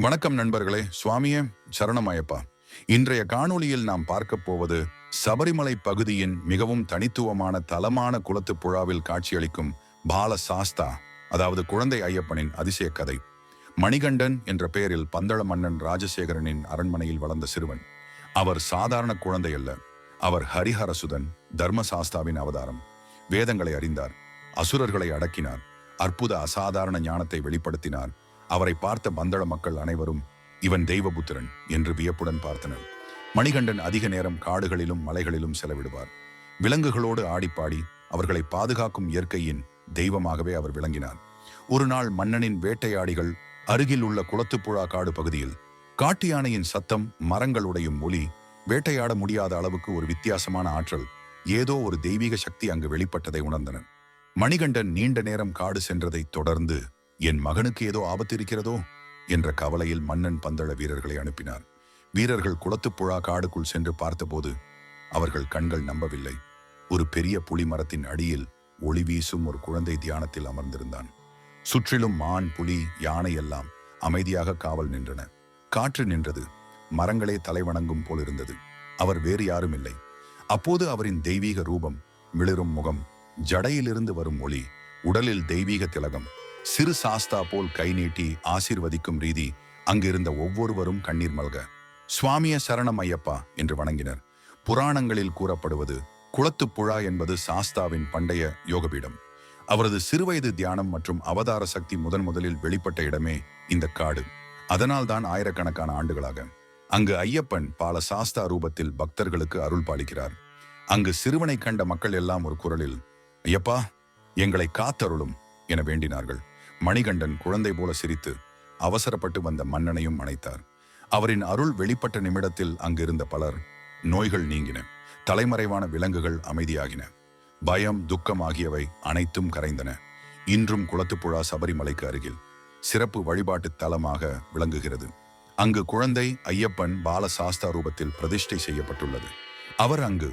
வணக்கம் நண்பர்களே சுவாமியே சரணமாயப்பா. இன்றைய காணொளியில் நாம் பார்க்க போவது சபரிமலை பகுதியின் மிகவும் தனித்துவமான தலமான குளத்து புழாவில் காட்சியளிக்கும் பால சாஸ்தா அதாவது குழந்தை ஐயப்பனின் அதிசய கதை. மணிகண்டன் என்ற பெயரில் பந்தள மன்னன் ராஜசேகரனின் அரண்மனையில் வளர்ந்த சிறுவன். அவர் சாதாரண குழந்தை அல்ல. அவர் ஹரிஹரசுதன் தர்மசாஸ்தாவின் அவதாரம். வேதங்களை அறிந்தார். அசுரர்களை அடக்கினார். அற்புத அசாதாரண ஞானத்தை வெளிப்படுத்தினார். அவரை பார்த்த பந்தள மக்கள் அனைவரும் இவன் தெய்வபுத்திரன் என்று வியப்புடன் பார்த்தனர். மணிகண்டன் அதிக நேரம் காடுகளிலும் மலைகளிலும் செலவிடுவார். விலங்குகளோடு ஆடிப்பாடி அவர்களை பாதுகாக்கும் இயற்கையின் தெய்வமாகவே அவர் விளங்கினார். ஒரு நாள் மன்னனின் வேட்டையாடிகள் அருகில் உள்ள குளத்துப்புழா காடு பகுதியில் காட்டு யானையின் சத்தம் மரங்களுடையும் ஒளி வேட்டையாட முடியாத அளவுக்கு ஒரு வித்தியாசமான ஆற்றல் ஏதோ ஒரு தெய்வீக சக்தி அங்கு வெளிப்பட்டதை உணர்ந்தனர் மணிகண்டன் நீண்ட நேரம் காடு சென்றதை தொடர்ந்து என் மகனுக்கு ஏதோ ஆபத்து இருக்கிறதோ என்ற கவலையில் மன்னன் பந்தள வீரர்களை அனுப்பினார். வீரர்கள் குளத்துப்புழா காடுக்குள் சென்று பார்த்தபோது அவர்கள் கண்கள் நம்பவில்லை. ஒரு பெரிய புலி மரத்தின் அடியில் ஒளி வீசும் ஒரு குழந்தை தியானத்தில் அமர்ந்திருந்தான். சுற்றிலும் மான் புலி யானை எல்லாம் அமைதியாக காவல் நின்றன. காற்று நின்றது. மரங்களே தலைவணங்கும் போல் இருந்தது. அவர் வேறு யாரும் இல்லை. அப்போது அவரின் தெய்வீக ரூபம் மிளிரும் முகம் ஜடையிலிருந்து வரும் ஒளி உடலில் தெய்வீக திலகம் சிறு சாஸ்தா போல் கை நீட்டி ஆசீர்வதிக்கும் ரீதி அங்கிருந்த ஒவ்வொருவரும் கண்ணீர் மல்க சுவாமிய சரணம் ஐயப்பா என்று வணங்கினர். புராணங்களில் கூறப்படுவது குளத்துப்புழா என்பது சாஸ்தாவின் பண்டைய யோகபீடம். அவரது சிறுவயது தியானம் மற்றும் அவதார சக்தி முதன் முதலில் வெளிப்பட்ட இடமே இந்த காடு. அதனால்தான் ஆயிரக்கணக்கான ஆண்டுகளாக. அங்கு ஐயப்பன் பல சாஸ்தா ரூபத்தில் பக்தர்களுக்கு அருள் பாலிக்கிறார். அங்கு சிறுவனை கண்ட மக்கள் எல்லாம் ஒரு குரலில் ஐயப்பா எங்களை காத்தருளும். என வேண்டினார்கள். மணிகண்டன் குழந்தை போல சிரித்து அவசரப்பட்டு வந்த மன்னனையும் அணைத்தார் அவரின் அருள் வெளிப்பட்ட நிமிடத்தில் அங்கிருந்த பலர் நோய்கள் நீங்கின. தலைமறைவான விலங்குகள் அமைதியாகின. பயம் துக்கம் ஆகியவை அனைத்தும் கரைந்தன. இன்றும் குளத்துப்புழா சபரிமலைக்கு அருகில் சிறப்பு வழிபாட்டு தலமாக விளங்குகிறது. அங்கு குழந்தை ஐயப்பன் பால சாஸ்தா ரூபத்தில் பிரதிஷ்டை செய்யப்பட்டுள்ளது. அவர் அங்கு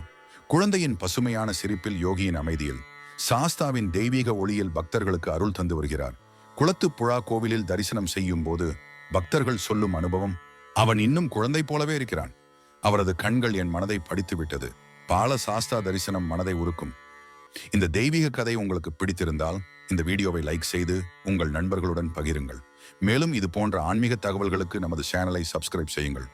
குழந்தையின் பசுமையான சிரிப்பில் யோகியின் அமைதியில் சாஸ்தாவின் தெய்வீக ஒளியில் பக்தர்களுக்கு அருள் தந்து வருகிறார். குளத்து புழா கோவிலில் தரிசனம் செய்யும் போது பக்தர்கள் சொல்லும் அனுபவம் அவன் இன்னும் குழந்தை போலவே இருக்கிறான். அவரது கண்கள் என் மனதை படித்து விட்டது பால சாஸ்தா தரிசனம் மனதை உருக்கும். இந்த தெய்வீக கதை உங்களுக்கு பிடித்திருந்தால் இந்த வீடியோவை லைக் செய்து உங்கள் நண்பர்களுடன் பகிருங்கள். மேலும் இது போன்ற ஆன்மீக தகவல்களுக்கு நமது சேனலை சப்ஸ்கிரைப் செய்யுங்கள்.